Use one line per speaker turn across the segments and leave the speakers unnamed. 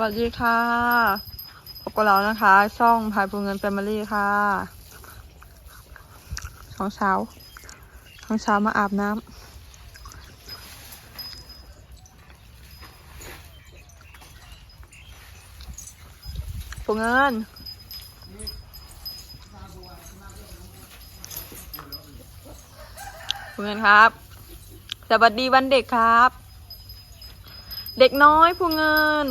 วัสดีค่ะพบกับเรานะคะ ช่องพายภูเงินแฟมิลี่ค่ะท้องเช้าท้องเช้ามาอาบน้ำภูเงินภูเงินครับ สวัสดีวันเด็กครับเด็กน้อยภูเงิน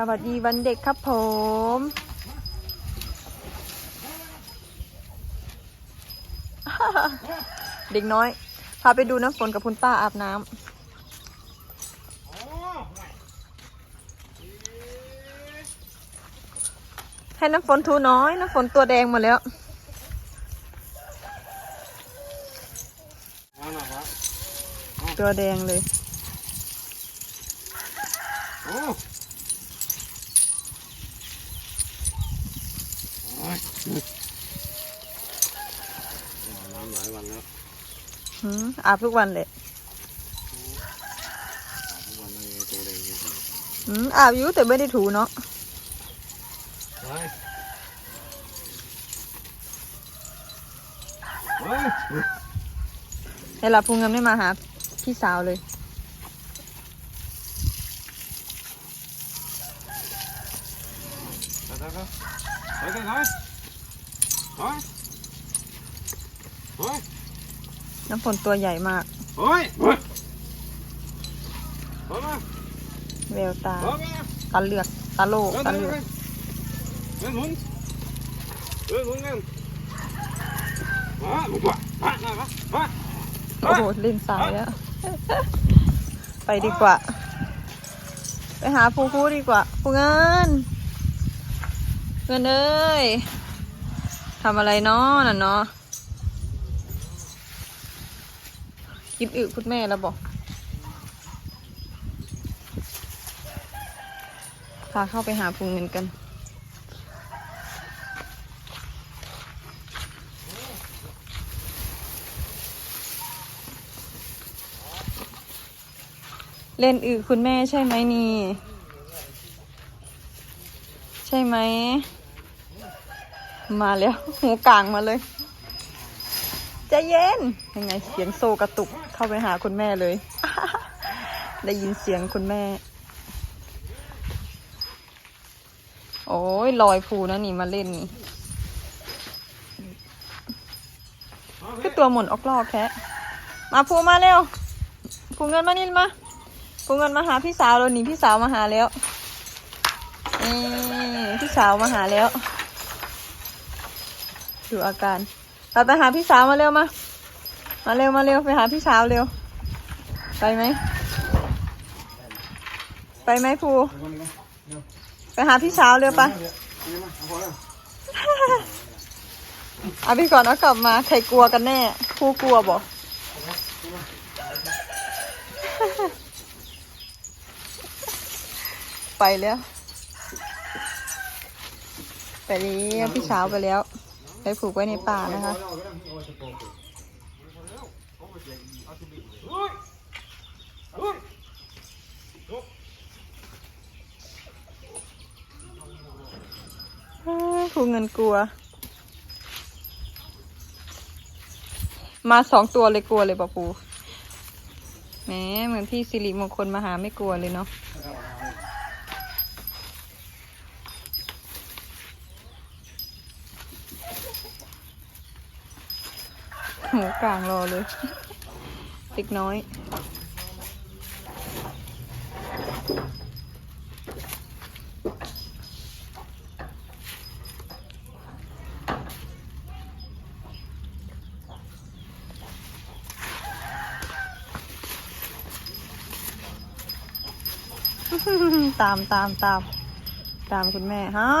สวัสดีวันเด็กครับผม เด็กน้อย พาไปดูน้ำฝนกับคุณป้าอาบน้ำให้น้ำฝนทูน้อย น้ำฝนตัวแดงหมดแล้วตัวแดงเลย
โอ้โอ้ยอาบน้ำหลายวันแล้ว
หืม อาบทุกวันเลย
อาบ
อายู่แต่ไม่ได้ถูเนาะ
เฮ้ยเฮ้ย
เวลาภูเงินไม่มาหาพี่สาวเลย
ไปไปไปไปไปไปเฮ้ยเฮ้ย
น้ำฝนตัวใหญ่มาก
เฮ้ยเฮ้ยเฮ้ยมา
แววตา
เฮ้ยมา
ตาเลือกตาโลกตา
เลื
อก
เดินหมุนเดินหมุนกันมาบุกว่ามามามา
โอ้โหเล่นสายแล้ว ไปดีกว่า ไปหาภูคู่ดีกว่าภูเงิน เงินเอ้ยทำอะไรเนาะน่ะเนาะ กินอึคุณแม่แล้วบอกพาเข้าไปหาภูเงินกัน เล่นอึคุณแม่ใช่ไหมนี่ ใช่ไหม มาแล้วหูกลางมาเลย ใจเย็น ยังไงเสียงโซกระตุก เข้าไปหาคุณแม่เลย ได้ยินเสียงคุณแม่ โอ้ยลอยภูนะนี่มาเล่นนี่คือตัวหมุนออกลอกแค่มาภูมาเร็วภูเงินมานี่มาภูเงินมาหาพี่สาวเราหนีพี่สาวมาหาแล้วนี่พี่สาวมาหาแล้ว ดูอาการเราไปหาพี่สาวมาเร็วมา มาเร็วมาเร็วไปหาพี่สาเร็ว ไปไหม ไปไหมภูไปหาพี่สาเร็วปะเอาพี่ก่อนเอากลับมาใครกลัวกันแน่ภูกลัวบอกไปแล้ว ไปแล้วพี่สาไปแล้วไปผูกไว้ในป่านะคะ ผูเงินกลัว มาสองตัวเลยกลัวเลยปะปูแหมเหมือนพี่สิริมงคลมาหาไม่กลัวเลยเนาะหูกลางรอเลยเด็กน้อย ตามตามตาม ตามคุณแม่เฮ้า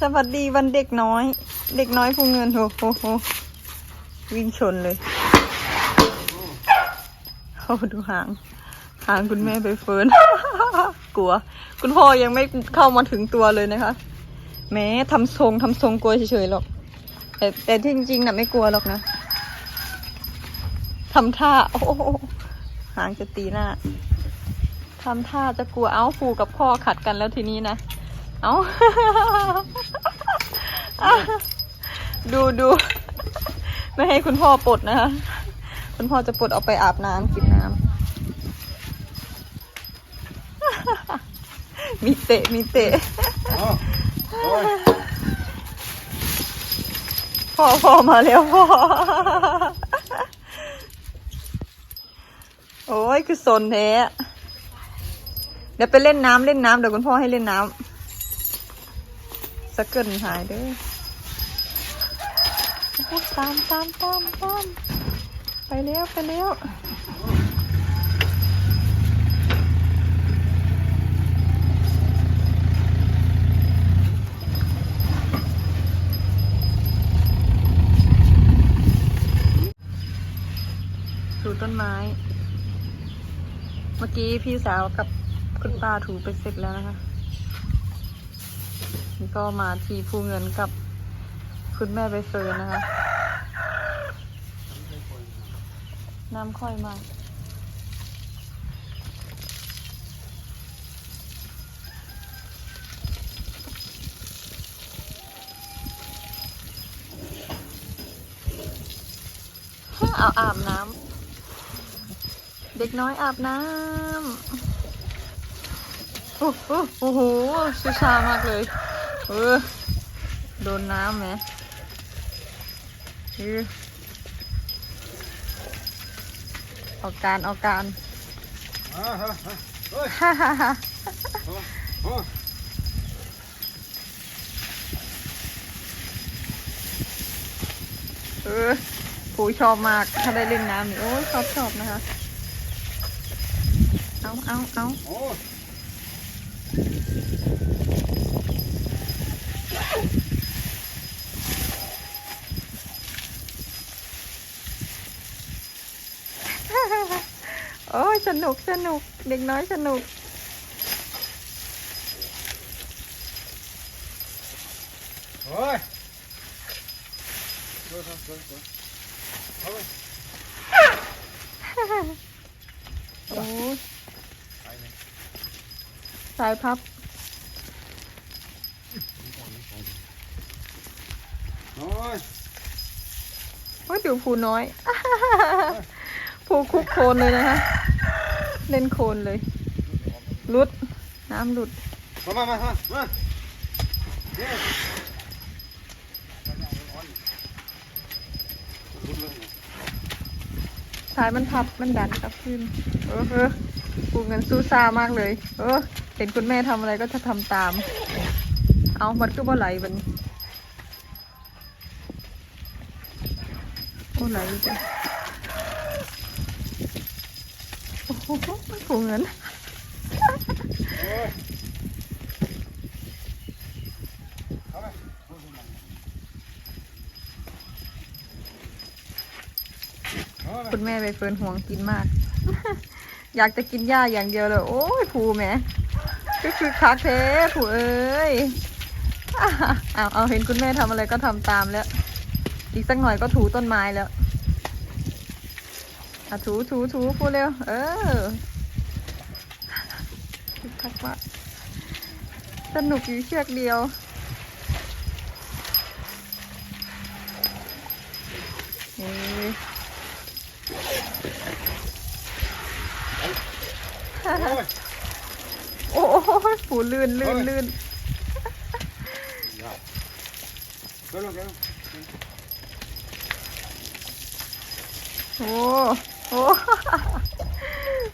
สวัสดีวันเด็กน้อย เด็กน้อยผู้เงินโหโหโหวิ่งชนเลยเข้ามาดูหางหางคุณแม่ไปเฟิร์นกลัว คุณพ่อยังไม่เข้ามาถึงตัวเลยนะคะแม้ทำทรงทำทรงกลัวเฉยๆหรอก แต่แต่ที่จริงๆน่ะไม่กลัวหรอกนะทำท่า โอ้หางจะตีหน้าทำท่าจะกลัวเอ้าฟูกับพ่อขัดกันแล้วทีนี้นะเอ้าดูดูไม่ให้คุณพ่อปลดนะคะคุณพ่อจะปลดออกไปอาบน้ำกินน้ำ มีเตะ มีเตะ
เอาโอ้ย
พ่อพ่อมาแล้วพ่อ โอ้ย คือสนแท้เดี๋ยวไปเล่นน้ำเล่นน้ำเดี๋ยวคุณพ่อให้เล่นน้ำสกเกิลหายเด้อโอ้โหตามตามตามตามไปแล้วไปแล้ว ถูต้นไม้ เมื่อกี้พี่สาวกับคุณป้าถูไปเสร็จแล้วนะคะนี่ก็มาทีภูเงินกับคุณแม่ใบเฟิร์นนะคะ น้ำค่อยมาเอาอาบน้ำ เด็กน้อยอาบน้ำโอ้โหโอ้โหชูชามากเลยเออโดนน้ำไหมเออเอาการเอาการ
อ่าฮะฮะเฮ้ย
ฮ่าฮ่าฮ่า
โอ้ย
เออผูชอบมาก ถ้าได้เล่นน้ำนี่โอ้ยชอบชอบนะคะ เอาเอาเอา
โอ้ย
โอ้ยสนุกสนุกเด็กน้อยสนุก
โอ้ยโอ้ยโอ้ยโอ้ยโอ้ย
โอ้ย
ไปเลย
สายพับ
โอ้ย
โอ้ยดูผูน้อยผูคุกโคลนเลยนะคะเล่นโคลนเลยรุดน้ำหลุด
มามามามามาเนี่ย
สายมันพับมันดันกลับขึ้นเออเออผูเงินสู้ซ่ามากเลย เออ เห็นคุณแม่ทำอะไรก็จะทำตาม เอามันก็บ่ไหลมันโอ้ไหลจ้ะโอ้โหผูเงินคุณแม่ใบเฟิร์นห่วงกินมาก อยากจะกินหญ้าอย่างเดียวเลย โอ้ยผูแม่ ก็คือคักเทผูเอ้ยเอาเอาเห็นคุณแม่ทำอะไรก็ทำตามแล้ว อีกสักหน่อยก็ถูต้นไม้แล้วอะถูถูถูพูดเร็ว เออคึกคักมากสนุกอยู่เชือกเดียวเอ้ย ผูลื่นลื่นลื่นโอ้โห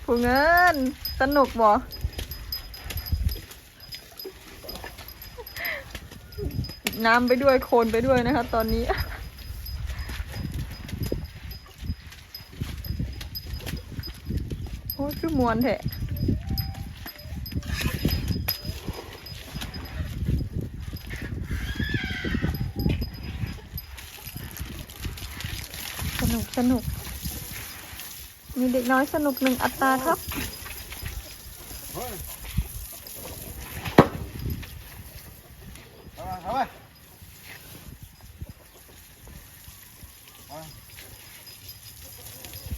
ผูเงิน สนุกบ่น้ำไปด้วยโคลนไปด้วยนะคะตอนนี้โอ้ยคือมวนแท้ นุกสนุก มีเด็กน้อยสนุกหนึ่งอัตราครับ
เฮ้ยเอาไปเอาไป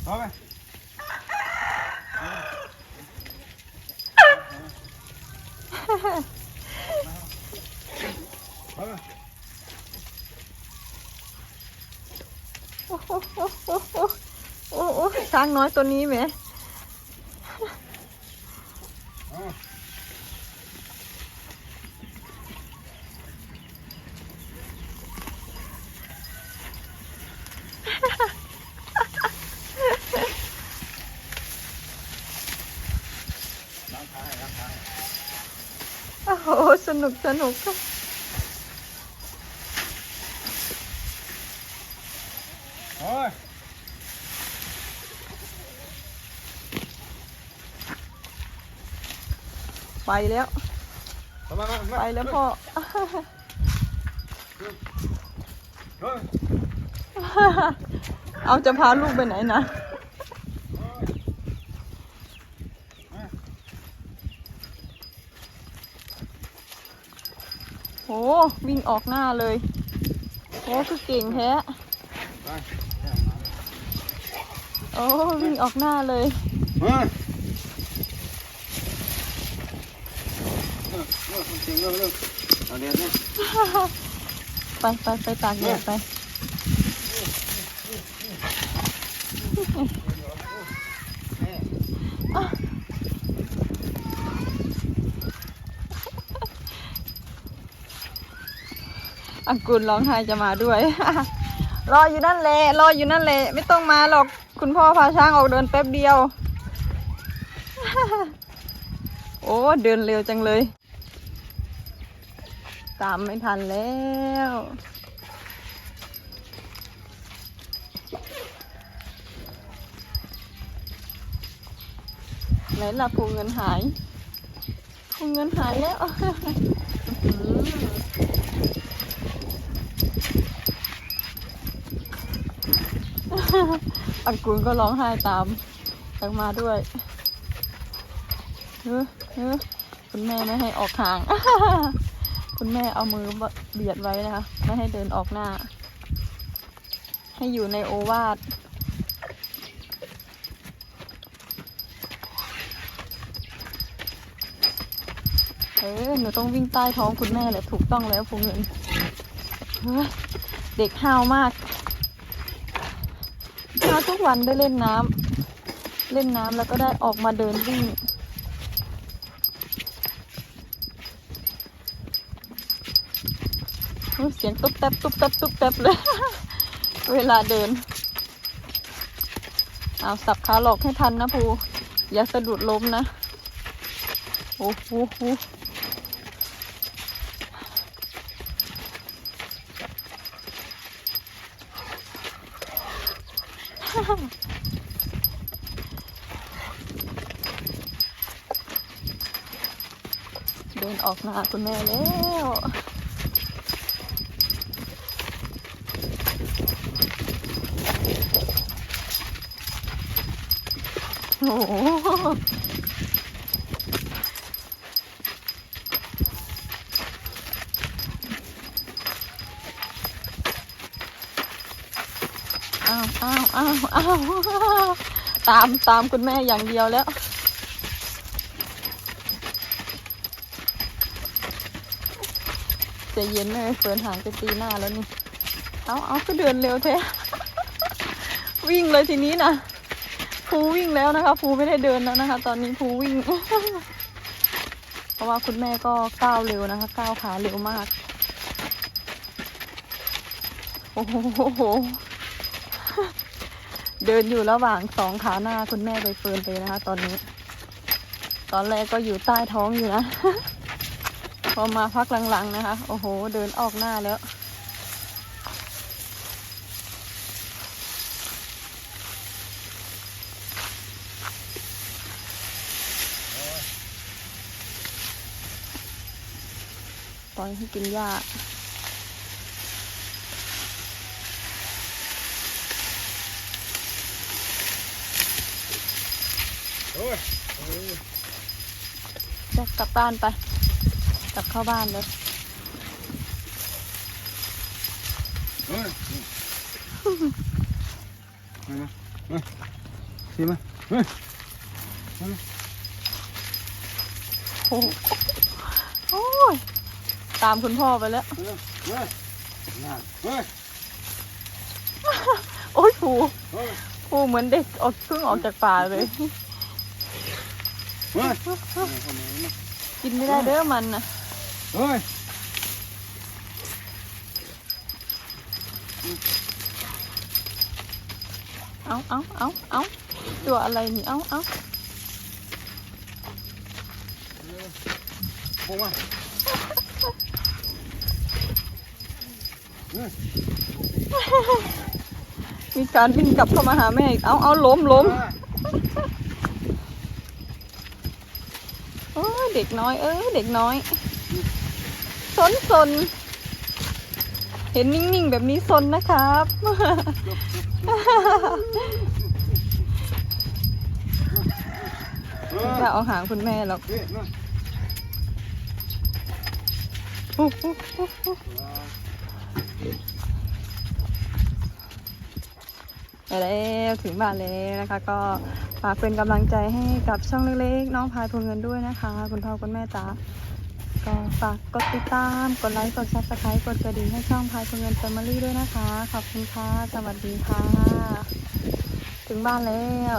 เอาไปเอาไป
โอ้โหโอ้โหโอ้โหโอ้โห ช้างน้อยตัวนี้แหม
เอาไป
โอ้โหสนุกสนุก
โอ้ย
ไปแล้ว
ทำไมมา
ไปแล้วพ่อ
เฮ้ย
เอาจะพาลูกไปไหนนะโหวิ่งออกหน้าเลยโอ้คือเก่งแท้
ไป
โอ้วิ่งออกหน้าเลย
เฮ้ยเออเองเร็วเร็วเอาเดี๋ยวนี้
ไปไปไปตากแดดไปอังกุลร้องไห้จะมาด้วย รออยู่นั่นแหละรออยู่นั่นแหละไม่ต้องมาหรอกคุณพ่อพาช้างออกเดินแป๊บเดียว โอ้ เดินเร็วจังเลย ตามไม่ทันแล้วไหนล่ะพูเงินหายพูเงินหายแล้วอังกุลก็ร้องไห้ตามตังมาด้วยเฮ้อเฮ้อคุณแม่ไม่ให้ออกห่าง คุณแม่เอามือเบียดไว้นะคะ ไม่ให้เดินออกหน้า ให้อยู่ในโอวาทเออหนูต้องวิ่งใต้ท้องคุณแม่แหละถูกต้องแล้วพูเงินเฮ้ยเด็กห้าวมากห้าวทุกวันได้เล่นน้ำเล่นน้ำแล้วก็ได้ออกมาเดินวิ่ง โอ้ย เสียงตุ๊บแต๊บตุ๊บแต๊บตุ๊บแต๊บเลย เวลาเดิน เอาสับขาหลอกให้ทันนะภูอย่าสะดุดล้มนะ โอ้โหโหเดินออกหน้าคุณแม่แล้ว โอ้โหอ้าวอ้าวอ้าวอ้าวตามตามคุณแม่อย่างเดียวแล้วจะเย็นเลยเฟินหางจะตีหน้าแล้วนี่ เอาเอาก็เดินเร็วแท้ วิ่งเลยทีนี้นะ ภูวิ่งแล้วนะคะภูไม่ได้เดินแล้วนะคะ ตอนนี้ภูวิ่ง เพราะว่าคุณแม่ก็ก้าวเร็วนะคะ ก้าวขาเร็วมาก โอ้โห เดินอยู่ระหว่างสองขาหน้าคุณแม่ใบเฟิร์นเลยนะคะ ตอนนี้ ตอนแรกก็อยู่ใต้ท้องอยู่นะ พอมาพักหลังๆนะคะ โอ้โห เดินออกหน้าแล้ว ปล่อยให้กินหญ้าโอ้
ย
จะกลับบ้านไป กลับเข้าบ้านเลย
เฮ้ยมามามาสิมาเฮ้ย
โอ้โหโอ้ย ตามคุณพ่อไปแล้ว
เฮ้ยเฮ้ยน่าเฮ้ย
โอ้ยผู
เฮ้ย
ผูเหมือนเด็กออกเพิ่งออกจากป่าเลย
เฮ้ย
กินไม่ได้เด้อมันนะ
เฮ้ย
เอาเอาเอาเอาตัวอะไรนี่เอาเอา
พงมา
มีการวิ่งกลับเข้ามาหาแม่อีก เอาเอาล้มล้มโอ้เด็กน้อย เอ้ยเด็กน้อย สนสน เห็นนิ่งๆ แบบนี้สนนะครับ จะเอาหางคุณแม่หรอก
นี่มา
อุ๊บอุ๊บอุ๊บอุ๊บ ไปแล้วถึงบ้านแล้วนะคะ ก็ฝากเป็นกำลังใจให้กับช่องเล็กๆ น้องพายพลเงินด้วยนะคะ คุณพ่อคุณแม่จ๋าก็ฝากกดติดตาม กดไลค์ กดซับสไครต์กดกระดิ่งให้ช่องพายพลเงินแฟมิลี่ด้วยนะคะ ขอบคุณค่ะ สวัสดีค่ะ ถึงบ้านแล้ว